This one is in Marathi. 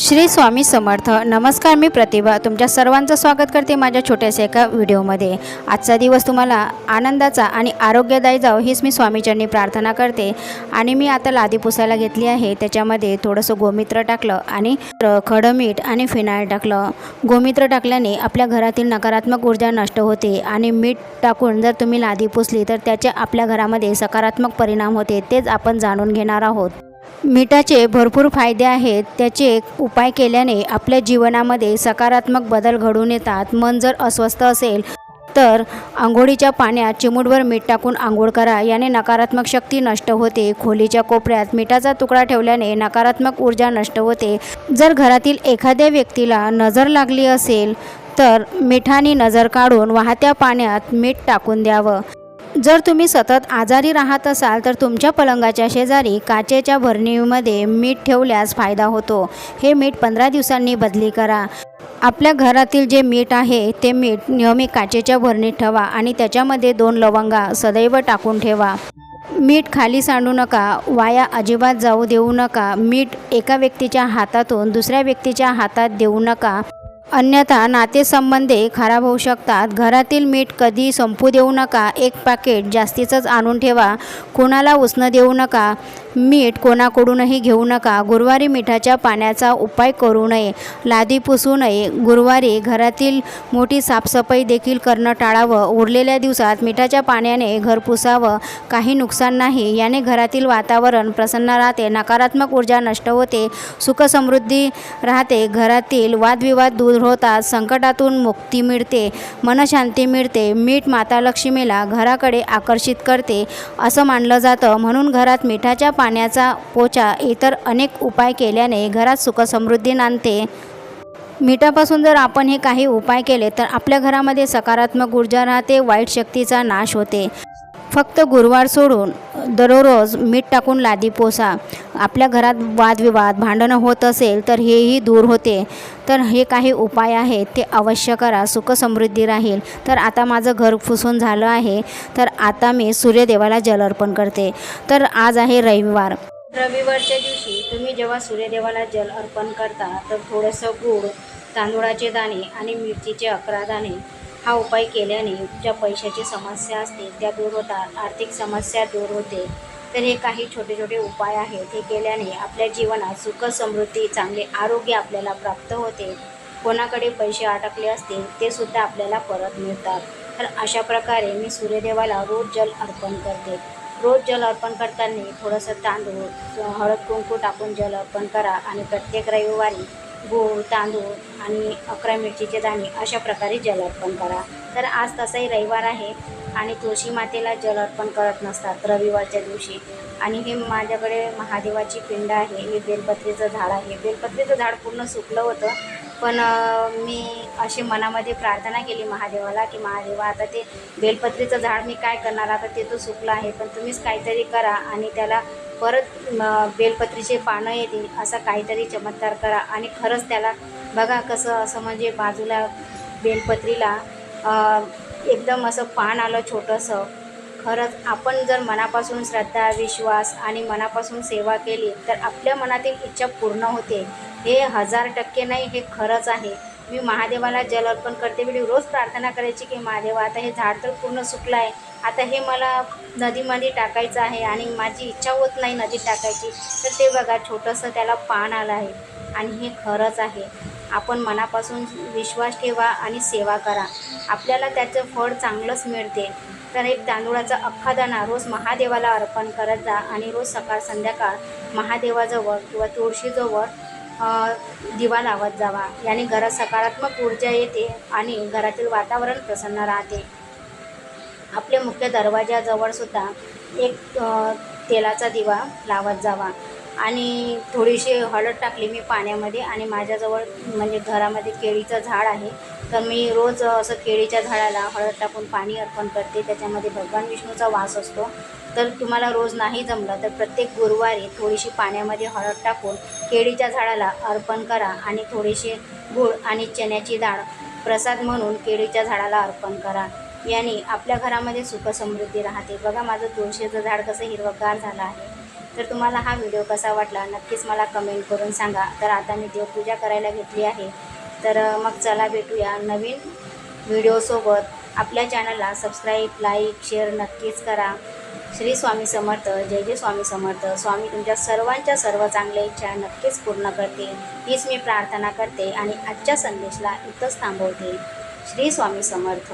श्री स्वामी समर्थ. नमस्कार मी प्रतिभा. तुमच्या सर्वांचं स्वागत करते माझ्या छोट्याशा एका व्हिडिओमध्ये. आजचा दिवस तुम्हाला आनंदाचा आणि आरोग्यदायी जावं हीच मी स्वामीचरणी प्रार्थना करते. आणि मी आता लादी पुसायला घेतली आहे. त्याच्यामध्ये थोडंसं गोमित्र टाकलं आणि खडं मीठ आणि फिनाईल टाकलं. गोमित्र टाकल्याने आपल्या घरातील नकारात्मक ऊर्जा नष्ट होते आणि मीठ टाकून जर तुम्ही लादी पुसली तर त्याचे आपल्या घरामध्ये सकारात्मक परिणाम होते तेच आपण जाणून घेणार आहोत. मिठाचे भरपूर फायदे आहेत. त्याचे उपाय केल्याने आपल्या जीवनामध्ये सकारात्मक बदल घडून येतात. मन जर अस्वस्थ असेल तर आंघोळीच्या पाण्यात चिमूटभर मीठ टाकून आंघोळ करा. याने नकारात्मक शक्ती नष्ट होते. खोलीच्या कोपऱ्यात मिठाचा तुकडा ठेवल्याने नकारात्मक ऊर्जा नष्ट होते. जर घरातील एखाद्या व्यक्तीला नजर लागली असेल तर मिठाने नजर काढून वाहत्या पाण्यात मीठ टाकून द्यावं. जर तुम्ही सतत आजारी राहत असाल तर तुमच्या पलंगाच्या शेजारी काचेच्या भरणीमध्ये मीठ ठेवल्यास फायदा होतो. हे मीठ पंधरा दिवसांनी बदली करा. आपल्या घरातील जे मीठ आहे ते मीठ नेहमी काचेच्या भरणीत ठेवा आणि त्याच्यामध्ये दोन लवंगा सदैव टाकून ठेवा. मीठ खाली सांडू नका वाया अजिबात जाऊ देऊ नका. मीठ एका व्यक्तीच्या हातातून दुसऱ्या व्यक्तीच्या हातात देऊ नका. अन्यथा नातेसंबंधे खराब होऊ शकतात. घरातील मीठ कधी संपू देऊ नका. एक पॅकेट जास्तीचंच आणून ठेवा. कुणाला उसणं देऊ नका. मीठ कोणाकडूनही घेऊ नका. गुरुवारी मिठाच्या पाण्याचा उपाय करू नये. लादी पुसू नये. गुरुवारी घरातील मोठी साफसफाई देखील करणं टाळावं. उरलेल्या दिवसात मिठाच्या पाण्याने घर पुसावं. काही नुकसान नाही. याने घरातील वातावरण प्रसन्न राहते. नकारात्मक ऊर्जा नष्ट होते. सुखसमृद्धी राहते. घरातील वादविवाद दूर होतात. संकटातून मुक्ती मिळते. मनशांती मिळते. मीठ माता लक्ष्मीला घराकडे आकर्षित करते. असं मानलं जातं. म्हणून घरात मिठाच्या पाण्याचा पोचा इतर अनेक उपाय केल्याने घरात सुखसमृद्धी नांदते. मिठापासून जर आपण हे काही उपाय केले तर आपल्या घरामध्ये सकारात्मक ऊर्जा राहते वाईट शक्तीचा नाश होते. फक्त गुरुवार सोडून दररोज मीठ टाकून लादी पोसा. आपल्या घरात वादविवाद भांडणं होत असेल तर हेही दूर होते. तर हे काही उपाय आहेत ते अवश्य करा. सुखसमृद्धी राहील. तर आता माझं घर फुसून झालं आहे. तर आता मी सूर्यदेवाला जल अर्पण करते. तर आज आहे रविवार. रविवारच्या दिवशी तुम्ही जेव्हा सूर्यदेवाला जल अर्पण करता तर थोडंसं गूळ तांदूळाचे दाणे आणि मिरचीचे अकरा दाणे हा उपाय केल्याने ज्या पैशाची समस्या असते त्या दूर होतात आर्थिक समस्या दूर होते. तर हे काही छोटे छोटे उपाय आहेत. हे केल्याने आपल्या जीवनात सुख समृद्धी चांगले आरोग्य आपल्याला प्राप्त होते. कोणाकडे पैसे अटकले असतील ते सुद्धा आपल्याला परत मिळतात. तर अशा प्रकारे मी सूर्यदेवाला रोज जल अर्पण करते. रोज जल अर्पण करताना थोडंसं तांदूळ हळद कुंकू टाकून जल अर्पण करा. आणि प्रत्येक रविवारी गूळ तांदूळ आणि अकरा मिरचीचे दाणे अशा प्रकारे जल अर्पण करा. तर आज तसाही रविवार आहे आणि तुळशी मातेला जल अर्पण करत नसतात रविवारच्या दिवशी. आणि हे माझ्याकडे महादेवाची पिंड आहे हे बेलपत्रीचं झाड आहे. बेलपत्रीचं झाड पूर्ण सुकलं होतं पण मी अशी मनामध्ये प्रार्थना केली महादेवाला की महादेवा आता ते बेलपत्रीचं झाड मी काय करणार? आता ते तर सुकलं आहे पण तुम्हीच काहीतरी करा आणि त्याला परत बेलपत्रीचे पानं येतील असं काहीतरी चमत्कार करा. आणि खरंच त्याला बघा कसं असं म्हणजे बाजूला बेलपत्रीला एकदम असं पान आलं छोटंसं. खरंच आपण जर मनापासून श्रद्धा विश्वास आणि मनापासून सेवा केली तर आपल्या मनातील इच्छा पूर्ण होते. हे हजार टक्के नाही हे खरंच आहे. मी महादेवाला जल अर्पण करते. वेळी रोज प्रार्थना करायची की महादेवा आता हे झाड तर पूर्ण सुकलं आहे आता हे मला नदीमध्ये टाकायचं आहे आणि माझी इच्छा होत नाही नदीत टाकायची. तर ते बघा छोटंसं त्याला पान आलं आहे आणि हे खरंच आहे. आपण मनापासून विश्वास ठेवा आणि सेवा करा. आपल्याला त्याचं फळ चांगलंच मिळते. तर एक तांदूळाचा अख्खा दाणा रोज महादेवाला अर्पण करत जा आणि रोज सकाळ संध्याकाळ महादेवाजवळ किंवा तुळशीजवळ दिवा लावत जावा. याने घरात सकारात्मक ऊर्जा येते आणि घरातील वातावरण प्रसन्न राहते. आपल्या मुख्य दरवाजाजवळसुद्धा एक तेलाचा दिवा लावत जावा. आणि थोडीशी हळद टाकली मी पाण्यामध्ये आणि माझ्याजवळ म्हणजे घरामध्ये केळीचं झाड आहे. तर मी रोज असं केळीच्या झाडाला हळद टाकून पाणी अर्पण करते. त्याच्यामध्ये भगवान विष्णूचा वास असतो. तर तुम्हाला रोज नाही जमलं तर प्रत्येक गुरुवारी थोडीशी पाण्यामध्ये हळद टाकून केळीच्या झाडाला अर्पण करा आणि थोडेसे गूळ आणि चण्याची डाळ प्रसाद म्हणून केळीच्या झाडाला अर्पण करा. याने आपल्या घरामध्ये सुखसमृद्धी राहते. बघा माझं तुळशीचं झाड कसं हिरवगार झालं आहे. तर तुम्हाला हा व्हिडिओ कसा वाटला नक्कीच मला कमेंट करून सांगा. तर आता मी देवपूजा करायला घेतली आहे. तर मग चला भेटूया नवीन व्हिडिओसोबत. आपल्या चॅनलला सबस्क्राईब लाईक शेअर नक्कीच करा. श्री स्वामी समर्थ जय जय स्वामी समर्थ. स्वामी तुमच्या सर्वांच्या सर्व चांगल्या इच्छा नक्कीच पूर्ण करते हीच मी प्रार्थना करते आणि आजच्या संदेशला इथंच थांबवते. श्री स्वामी समर्थ.